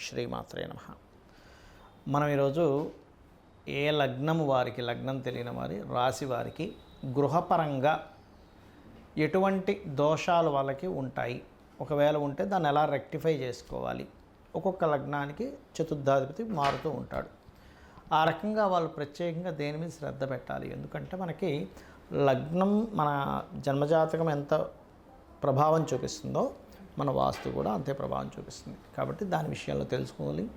శ్రీమాత్రే నమ. మనం ఈరోజు ఏ లగ్నం వారికి లగ్నం తెలియని వారి రాశి వారికి గృహపరంగా ఎటువంటి దోషాలు వాళ్ళకి ఉంటాయి? ఒకవేళ ఉంటే దాన్ని ఎలా రెక్టిఫై చేసుకోవాలి? ఒక్కొక్క లగ్నానికి చతుర్థాధిపతి మారుతూ ఉంటాడు. ఆ రకంగా వాళ్ళు ప్రత్యేకంగా దేని మీద శ్రద్ధ పెట్టాలి? ఎందుకంటే మనకి లగ్నం మన జన్మజాతకం ఎంత ప్రభావం చూపిస్తుందో మన వాస్తు కూడా అంతే ప్రభావం చూపిస్తుంది. కాబట్టి దాని విషయంలో తెలుసుకోవాలి.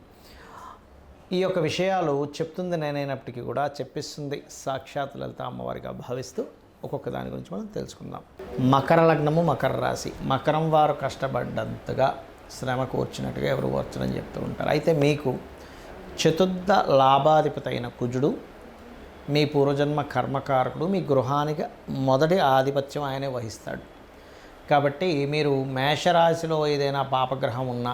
ఈ యొక్క విషయాలు చెప్తుంది నేనైనప్పటికీ కూడా చెప్పిస్తుంది సాక్షాత్ లలిత అమ్మవారిగా భావిస్తూ ఒక్కొక్క దాని గురించి మనం తెలుసుకుందాం. మకర లగ్నము మకర రాశి. మకరం వారు కష్టపడ్డంతగా శ్రమ కూర్చున్నట్టుగా ఎవరు కూర్చునని చెప్తూ ఉంటారు. అయితే మీకు చతుర్థ లాభాధిపతి అయిన కుజుడు మీ పూర్వజన్మ కర్మకారకుడు మీ గృహానికి మొదటి ఆధిపత్యం ఆయనే వహిస్తాడు. కాబట్టి మీరు మేషరాశిలో ఏదైనా పాపగ్రహం ఉన్నా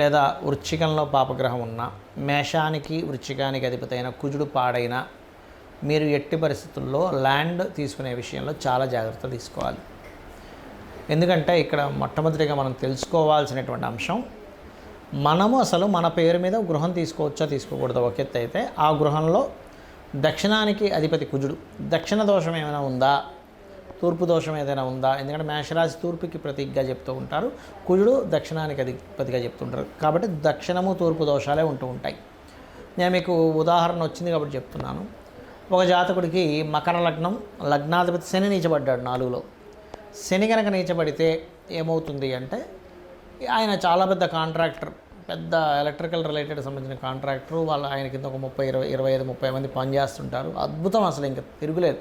లేదా వృచ్చికంలో పాపగ్రహం ఉన్నా మేషానికి వృచ్చికానికి అధిపతైన కుజుడు పాడైన మీరు ఎట్టి పరిస్థితుల్లో ల్యాండ్ తీసుకునే విషయంలో చాలా జాగ్రత్త తీసుకోవాలి. ఎందుకంటే ఇక్కడ మొట్టమొదటిగా మనం తెలుసుకోవాల్సినటువంటి అంశం మనము అసలు మన పేరు మీద గృహం తీసుకోవచ్చా తీసుకోకూడదు? ఒక ఎత్తు అయితే ఆ గృహంలో దక్షిణానికి అధిపతి కుజుడు దక్షిణ దోషం ఏమైనా ఉందా? తూర్పు దోషం ఏదైనా ఉందా? ఎందుకంటే మేషరాశి తూర్పుకి ప్రతీకగా చెప్తూ ఉంటారు. కుజుడు దక్షిణానికి అధిపతిగా చెప్తుంటారు. కాబట్టి దక్షిణము తూర్పు దోషాలే ఉంటూ ఉంటాయి. నేను మీకు ఉదాహరణ వచ్చింది కాబట్టి చెప్తున్నాను. ఒక జాతకుడికి మకర లగ్నం లగ్నాధిపతి శని నీచబడ్డాడు నాలుగులో. శని కనుక నీచబడితే ఏమవుతుంది అంటే ఆయన చాలా పెద్ద కాంట్రాక్టర్ పెద్ద ఎలక్ట్రికల్ రిలేటెడ్ సంబంధించిన కాంట్రాక్టర్. వాళ్ళు ఆయన కింద ఒక ముప్పై ఇరవై ఇరవై ఐదు ముప్పై మంది పనిచేస్తుంటారు. అద్భుతం అసలు ఇంకా తిరుగులేదు.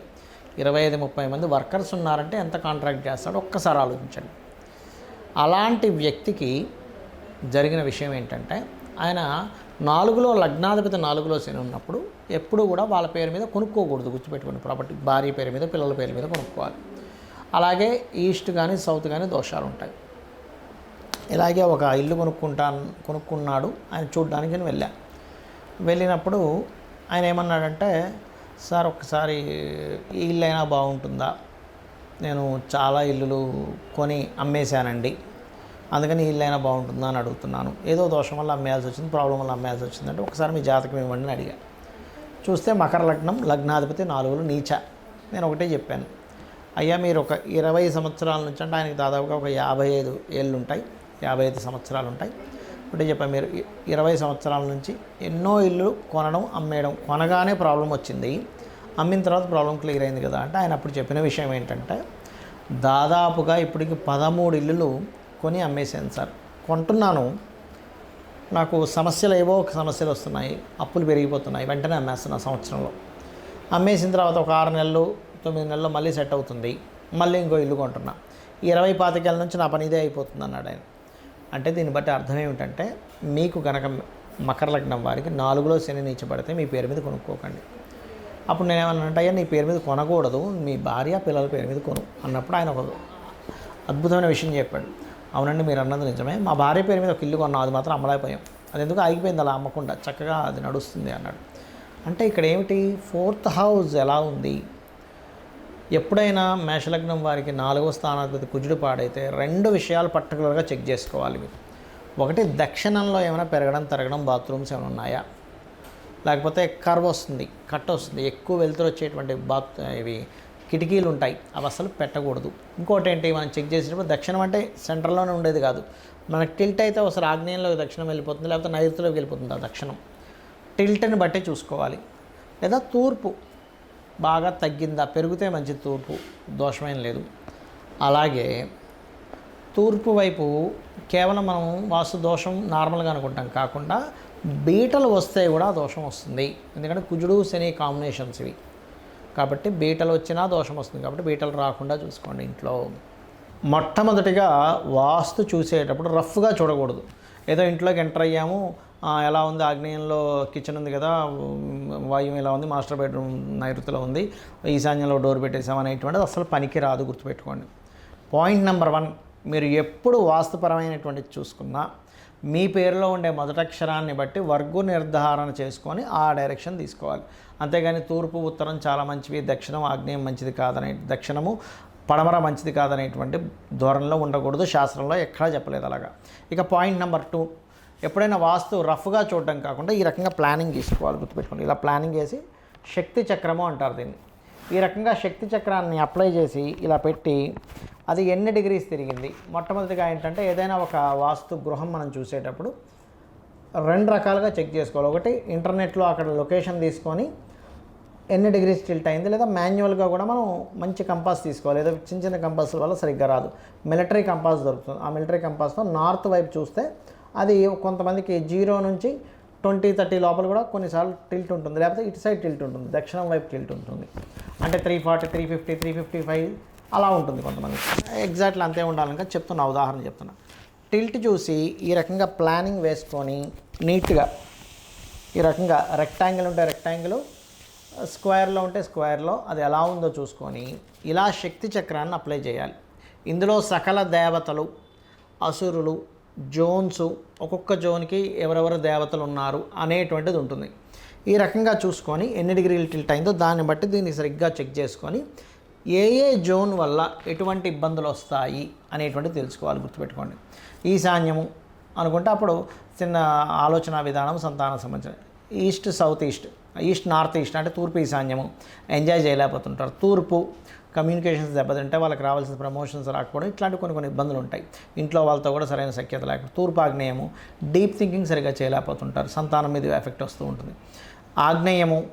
ఇరవై ఐదు ముప్పై మంది వర్కర్స్ ఉన్నారంటే ఎంత కాంట్రాక్ట్ చేస్తాడో ఒక్కసారి ఆలోచించండి. అలాంటి వ్యక్తికి జరిగిన విషయం ఏంటంటే ఆయన నాలుగులో లగ్నాధిపతి నాలుగులో శని ఉన్నప్పుడు ఎప్పుడు కూడా వాళ్ళ పేరు మీద కొనుక్కోకూడదు గుర్తుపెట్టుకుని ప్రాపర్టీ భార్య పేరు మీద పిల్లల పేరు మీద కొనుక్కోవాలి. అలాగే ఈస్ట్ కానీ సౌత్ కానీ దోషాలు ఉంటాయి. ఇలాగే ఒక ఇల్లు కొనుక్కుంటా కొనుక్కున్నాడు ఆయన చూడ్డానికి నేను వెళ్ళా. వెళ్ళినప్పుడు ఆయన ఏమన్నాడంటే సార్ ఒక్కసారి ఈ ఇల్లు అయినా బాగుంటుందా? నేను చాలా ఇల్లులు కొని అమ్మేశానండి. అందుకని ఇల్లు అయినా బాగుంటుందా? అని అడుగుతున్నాను. ఏదో దోషం వల్ల అమ్మేయాల్సి వచ్చింది ప్రాబ్లం వల్ల అమ్మేయాల్సి వచ్చిందంటే ఒకసారి మీ జాతకం ఇవ్వండి అని అడిగా. చూస్తే మకర లగ్నం లగ్నాధిపతి నాలుగులు నీచ. నేను ఒకటే చెప్పాను. అయ్యా మీరు ఒక ఇరవై సంవత్సరాల నుంచి అంటే ఆయనకి దాదాపుగా ఒక యాభై ఐదు ఏళ్ళు ఉంటాయి యాభై ఐదు సంవత్సరాలు ఉంటాయి. ఇప్పుడే చెప్పాను మీరు ఇరవై సంవత్సరాల నుంచి ఎన్నో ఇల్లు కొనడం అమ్మేయడం కొనగానే ప్రాబ్లం వచ్చింది. అమ్మిన తర్వాత ప్రాబ్లం క్లియర్ అయింది కదా అంటే ఆయన అప్పుడు చెప్పిన విషయం ఏంటంటే దాదాపుగా ఇప్పటికి పదమూడు ఇల్లులు కొని అమ్మేసాను సార్. కొంటున్నాను. నాకు సమస్యలు ఏవో ఒక సమస్యలు వస్తున్నాయి అప్పులు పెరిగిపోతున్నాయి వెంటనే అమ్మేస్తున్నా సంవత్సరంలో. అమ్మేసిన తర్వాత ఒక ఆరు నెలలు తొమ్మిది నెలలు మళ్ళీ సెట్ అవుతుంది. మళ్ళీ ఇంకో ఇల్లు కొంటున్నా. ఇరవై పాతికేళ్ళ నుంచి నా పని ఇదే అయిపోతుంది అన్నాడు ఆయన. అంటే దీన్ని బట్టి అర్థం ఏమిటంటే మీకు కనుక మకర లగ్నం వారికి నాలుగులో శని నీచబడితే మీ పేరు మీద కొనుక్కోకండి. అప్పుడు నేను ఏమన్నా అయ్యా నీ పేరు మీద కొనకూడదు మీ భార్య పిల్లల పేరు మీద కొను అన్నప్పుడు ఆయన ఒక అద్భుతమైన విషయం చెప్పాడు. అవునండి మీరు అన్నది నిజమే. మా భార్య పేరు మీద ఒక ఇల్లు కొన్నాం అది మాత్రం అమ్మలేకపోయాం అది ఎందుకు ఆగిపోయింది అలా అమ్మకుండా చక్కగా అది నడుస్తుంది అన్నాడు. అంటే ఇక్కడ ఏమిటి? ఫోర్త్ హౌస్ ఎలా ఉంది? ఎప్పుడైనా మేషలగ్నం వారికి నాలుగో స్థానాధిపతి కుజుడు పాడైతే రెండు విషయాలు పర్టికులర్గా చెక్ చేసుకోవాలి మీరు. ఒకటి దక్షిణంలో ఏమైనా పెరగడం తరగడం బాత్రూమ్స్ ఏమైనా ఉన్నాయా? లేకపోతే కర్వ్ వస్తుంది కట్ వస్తుంది ఎక్కువ వెలుతురు వచ్చేటువంటి బాత్ ఇవి కిటికీలు ఉంటాయి అవి అసలు పెట్టకూడదు. ఇంకోటి ఏంటి మనం చెక్ చేసినప్పుడు దక్షిణం అంటే సెంటర్లోనే ఉండేది కాదు. మనకి టిల్ట్ అయితే ఒకసారి ఆగ్నేయంలోకి దక్షిణం వెళ్ళిపోతుంది లేకపోతే నైరుతిలోకి వెళ్ళిపోతుంది ఆ దక్షిణం. టిల్ట్ని బట్టి చూసుకోవాలి. లేదా తూర్పు బాగా తగ్గిందా? పెరిగితే మంచి తూర్పు. దోషమేం లేదు. అలాగే తూర్పు వైపు కేవలం మనం వాస్తు దోషం నార్మల్గా అనుకుంటాం. కాకుండా బీటలు వస్తే కూడా దోషం వస్తుంది. ఎందుకంటే కుజుడు శని కాంబినేషన్స్ ఇవి. కాబట్టి బీటలు వచ్చినా దోషం వస్తుంది. కాబట్టి బీటలు రాకుండా చూసుకోండి ఇంట్లో. మొట్టమొదటిగా వాస్తు చూసేటప్పుడు రఫ్గా చూడకూడదు. ఏదో ఇంట్లోకి ఎంటర్ అయ్యాము ఎలా ఉంది? ఆగ్నేయంలో కిచెన్ ఉంది కదా. వాయువు ఎలా ఉంది? మాస్టర్ బెడ్రూమ్ నైరుతిలో ఉంది. ఈశాన్యంలో డోర్ పెట్టేసాం అనేటువంటిది అసలు పనికి రాదు గుర్తుపెట్టుకోండి. పాయింట్ నెంబర్ వన్ మీరు ఎప్పుడు వాస్తుపరమైనటువంటిది చూసుకున్నా మీ పేరులో ఉండే మొదటక్షరాన్ని బట్టి వర్గు నిర్ధారణ చేసుకొని ఆ డైరెక్షన్ తీసుకోవాలి. అంతేగాని తూర్పు ఉత్తరం చాలా మంచివి దక్షిణం ఆగ్నేయం మంచిది కాదనే దక్షిణము పడమర మంచిది కాదనేటువంటి ధోరణిలో ఉండకూడదు. శాస్త్రంలో ఎక్కడా చెప్పలేదు అలాగా. ఇక పాయింట్ నెంబర్ టూ ఎప్పుడైనా వాస్తు రఫ్గా చూడడం కాకుండా ఈ రకంగా ప్లానింగ్ తీసుకోవాలి గుర్తుపెట్టుకోండి. ఇలా ప్లానింగ్ చేసి శక్తి చక్రము అంటారు దీన్ని. ఈ రకంగా శక్తి చక్రాన్ని అప్లై చేసి ఇలా పెట్టి అది ఎన్ని డిగ్రీస్ తిరిగింది? మొట్టమొదటిగా ఏంటంటే ఏదైనా ఒక వాస్తు గృహం మనం చూసేటప్పుడు రెండు రకాలుగా చెక్ చేసుకోవాలి. ఒకటి ఇంటర్నెట్లో అక్కడ లొకేషన్ తీసుకొని ఎన్ని డిగ్రీస్ టిల్ట్ అయింది లేదా మాన్యువల్గా కూడా మనం మంచి కంపాస్ తీసుకోవాలి. ఏదో చిన్న చిన్న కంపాస్ వల్ల సరిగ్గా రాదు. మిలిటరీ కంపాస్ దొరుకుతుంది. ఆ మిలిటరీ కంపాస్తో నార్త్ వైపు చూస్తే అది కొంతమందికి జీరో నుంచి ట్వంటీ థర్టీ లోపల కూడా కొన్నిసార్లు టిల్ట్ ఉంటుంది. లేకపోతే ఇటు సైడ్ టిల్ట్ ఉంటుంది. దక్షిణం వైపు టిల్ట్ ఉంటుంది. అంటే three forty three fifty three fifty five అలా ఉంటుంది కొంతమంది. ఎగ్జాక్ట్లీ అంతే ఉండాలని చెప్తున్నా ఉదాహరణ చెప్తున్నా. టిల్ట్ చూసి ఈ రకంగా ప్లానింగ్ వేసుకొని నీట్గా ఈ రకంగా రెక్టాంగిల్ ఉంటే రెక్టాంగిల్ స్క్వేర్లో ఉంటే స్క్వేర్లో అది ఎలా ఉందో చూసుకొని ఇలా శక్తి చక్రాన్ని అప్లై చేయాలి. ఇందులో సకల దేవతలు అసురులు జోన్స్ ఒక్కొక్క జోన్కి ఎవరెవరు దేవతలు ఉన్నారు అనేటువంటిది ఉంటుంది. ఈ రకంగా చూసుకొని ఎన్ని డిగ్రీలు టిల్ట్ అయిందో దాన్ని బట్టి దీన్ని సరిగ్గా చెక్ చేసుకొని ఏ ఏ జోన్ వల్ల ఎటువంటి ఇబ్బందులు వస్తాయి అనేటువంటిది తెలుసుకోవాలి గుర్తుపెట్టుకోండి. ఈశాన్యము అనుకుంటే అప్పుడు చిన్న ఆలోచన విధానం సంతానం సంబంధించిన east south east east north east అంటే తూర్పు ఈశాన్యము. ఎంజాయ్ చేయలేకపోతుంటారు. తూర్పు కమ్యూనికేషన్స్ దెబ్బతింటే వాళ్ళకి రావాల్సిన ప్రమోషన్స్ రాకపోవడం ఇట్లాంటి కొన్ని కొన్ని ఇబ్బందులు ఉంటాయి. ఇంట్లో వాళ్ళతో కూడా సరైన సఖ్యత లేకపోతే తూర్పు ఆగ్నేయము డీప్ థింకింగ్ సరిగ్గా చేయలేకపోతుంటారు. సంతానం మీద ఎఫెక్ట్ వస్తూ ఉంటుంది. ఆగ్నేయము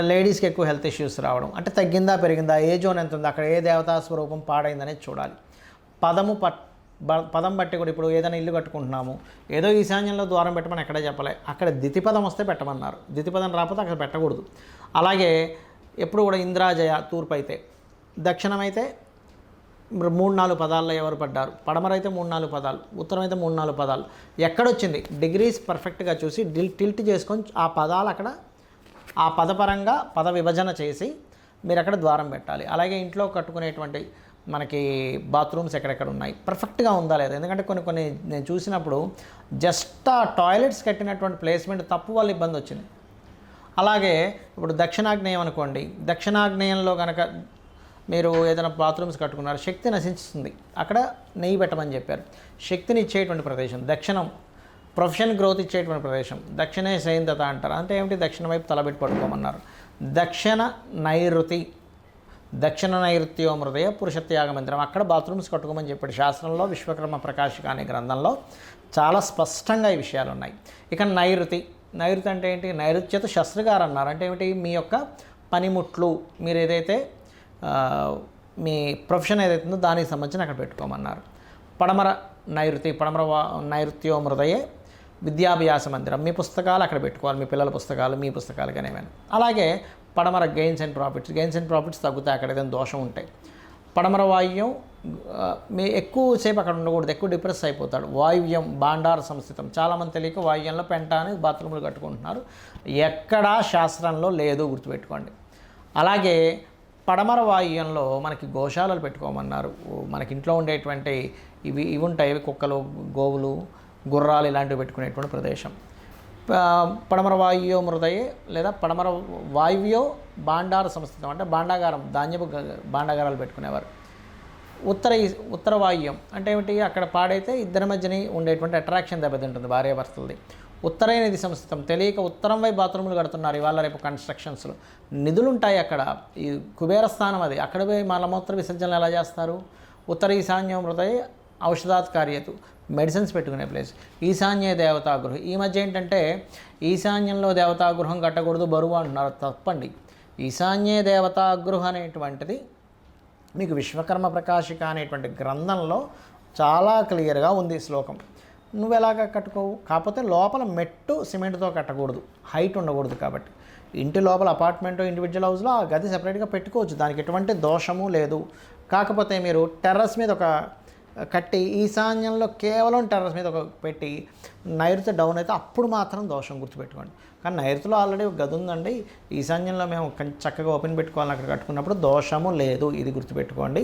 లేడీస్కి ఎక్కువ హెల్త్ ఇష్యూస్ రావడం అంటే తగ్గిందా పెరిగిందా ఏ జోన్ ఎంత ఉంది అక్కడ ఏ దేవతా స్వరూపం పాడైందనేది చూడాలి. పదము పట్ బ- పదం బట్టి కూడా ఇప్పుడు ఏదైనా ఇల్లు కట్టుకుంటున్నాము ఏదో ఈశాన్యంలో ద్వారం పెట్టమని ఎక్కడే చెప్పలే అక్కడ దితిపదం వస్తే పెట్టమన్నారు. దితిపదం రాకపోతే అక్కడ పెట్టకూడదు. అలాగే ఎప్పుడు కూడా ఇంద్రాజయ తూర్పు అయితే దక్షిణమైతే మూడు నాలుగు పదాల్లో ఎవరు పడ్డారు? పడమరైతే మూడు నాలుగు పదాలు ఉత్తరం అయితే మూడు నాలుగు పదాలు. ఎక్కడొచ్చింది? డిగ్రీస్ పర్ఫెక్ట్గా చూసి డిల్ టిల్ట్ చేసుకొని ఆ పదాలు అక్కడ ఆ పదపరంగా పద విభజన చేసి మీరు అక్కడ ద్వారం పెట్టాలి. అలాగే ఇంట్లో కట్టుకునేటువంటి మనకి బాత్రూమ్స్ ఎక్కడెక్కడ ఉన్నాయి? పర్ఫెక్ట్గా ఉందా లేదా? ఎందుకంటే కొన్ని కొన్ని నేను చూసినప్పుడు జస్ట్ ఆ టాయిలెట్స్ కట్టినటువంటి ప్లేస్మెంట్ తప్పు వల్ల ఇబ్బంది వచ్చింది. అలాగే ఇప్పుడు దక్షిణాగ్నేయం అనుకోండి. దక్షిణాగ్నేయంలో కనుక మీరు ఏదైనా బాత్రూమ్స్ కట్టుకున్నారు శక్తి నశిస్తుంది అక్కడ నెయ్యి పెట్టమని చెప్పారు. శక్తిని ఇచ్చేటువంటి ప్రదేశం దక్షిణం. ప్రొఫెషన్ గ్రోత్ ఇచ్చేటువంటి ప్రదేశం. దక్షిణే సైంధత అంటారు. అంటే ఏమిటి? దక్షిణ వైపు తలబెట్టి పడుకోమన్నారు. దక్షిణ నైరుతి. దక్షిణ నైరుత్యో మృదయ పురుషత్యాగ మందిరం. అక్కడ బాత్రూమ్స్ కట్టుకోమని చెప్పాడు. శాస్త్రంలో విశ్వకర్మ ప్రకాశిక అనే గ్రంథంలో చాలా స్పష్టంగా ఈ విషయాలు ఉన్నాయి ఇక నైరుతి. నైరుతి అంటే ఏంటి? నైరుత్యత శస్త్రగారు అన్నారు. అంటే ఏమిటి? మీ యొక్క పనిముట్లు. మీరు ఏదైతే మీ ప్రొఫెషన్ ఏదైతే ఉందో దానికి సంబంధించి అక్కడ పెట్టుకోమన్నారు. పడమర నైరుతి పడమర వా- నైరుత్యో మృదయే విద్యాభ్యాస మందిరం. మీ పుస్తకాలు అక్కడ పెట్టుకోవాలి మీ పిల్లల పుస్తకాలు మీ పుస్తకాలు కానీ ఏమైనా అలాగే పడమర gains and profits gains and profits తగ్గుతాయి అక్కడ ఏదైనా దోషం ఉంటాయి పడమర వాయువ్యం మీ ఎక్కువసేపు అక్కడ ఉండకూడదు ఎక్కువ డిప్రెస్ అయిపోతాడు. వాయువ్యం బాండార సంస్థితం. చాలామంది తెలియక వాయువ్యంలో పెంటానికి బాత్రూములు కట్టుకుంటున్నారు. ఎక్కడా శాస్త్రంలో లేదు గుర్తుపెట్టుకోండి. అలాగే పడమర వాయువ్యంలో మనకి గోశాలలు పెట్టుకోమన్నారు. మనకి ఇంట్లో ఉండేటువంటి ఇవి ఇవి ఉంటాయి. కుక్కలు గోవులు గుర్రాలు ఇలాంటివి పెట్టుకునేటువంటి ప్రదేశం. పడమర వాయువ్యో మృదయే లేదా పడమర వాయువ్యో బాండార సంస్థితం అంటే బాండాగారం ధాన్యపు బాండాగారాలు పెట్టుకునేవారు. ఉత్తర ఈ- ఉత్తర వాయువ్యం అంటే ఏమిటి? అక్కడ పాడైతే ఇద్దరి మధ్యని ఉండేటువంటి అట్రాక్షన్ దెబ్బతింటుంది భార్యాభర్తలది. ఉత్తరైన ఇది సంస్థితం తెలియక ఉత్తరం వైపు బాత్రూములు కడుతున్నారు ఇవాళ రేపు కన్స్ట్రక్షన్స్లో. నిధులు ఉంటాయి అక్కడ. ఈ కుబేర స్థానం అది. అక్కడ పోయి మలమూత్ర విసర్జనలు ఎలా చేస్తారు? ఉత్తర ఈశాన్యం హృదయ ఔషధాత్ కార్యతు. మెడిసిన్స్ పెట్టుకునే ప్లేస్. ఈశాన్య దేవతాగృహం. ఈ మధ్య ఏంటంటే ఈశాన్యంలో దేవతాగృహం కట్టకూడదు బరువు అంటున్నారు. తప్పండి. ఈశాన్య దేవతాగృహం అనేటువంటిది మీకు విశ్వకర్మ ప్రకాశిక అనేటువంటి గ్రంథంలో చాలా క్లియర్గా ఉంది శ్లోకం. నువ్వు ఎలాగ కట్టుకోవు? కాకపోతే లోపల మెట్టు సిమెంట్తో కట్టకూడదు. హైట్ ఉండకూడదు కాబట్టి. ఇంటి లోపల అపార్ట్మెంట్ ఇండివిజువల్ హౌస్లో ఆ గది సెపరేట్గా పెట్టుకోవచ్చు. దానికి ఎటువంటి దోషము లేదు. కాకపోతే మీరు టెర్రస్ మీద ఒక కట్టి ఈశాన్యంలో కేవలం టెర్రస్ మీద ఒక పెట్టి నైరుతి డౌన్ అయితే అప్పుడు మాత్రం దోషం గుర్తుపెట్టుకోండి. కానీ నైరుతిలో ఆల్రెడీ ఒక గది ఉందండి. ఈశాన్యంలో మేము చక్కగా ఓపెన్ పెట్టుకోవాలని అక్కడ కట్టుకున్నప్పుడు దోషము లేదు. ఇది గుర్తుపెట్టుకోండి.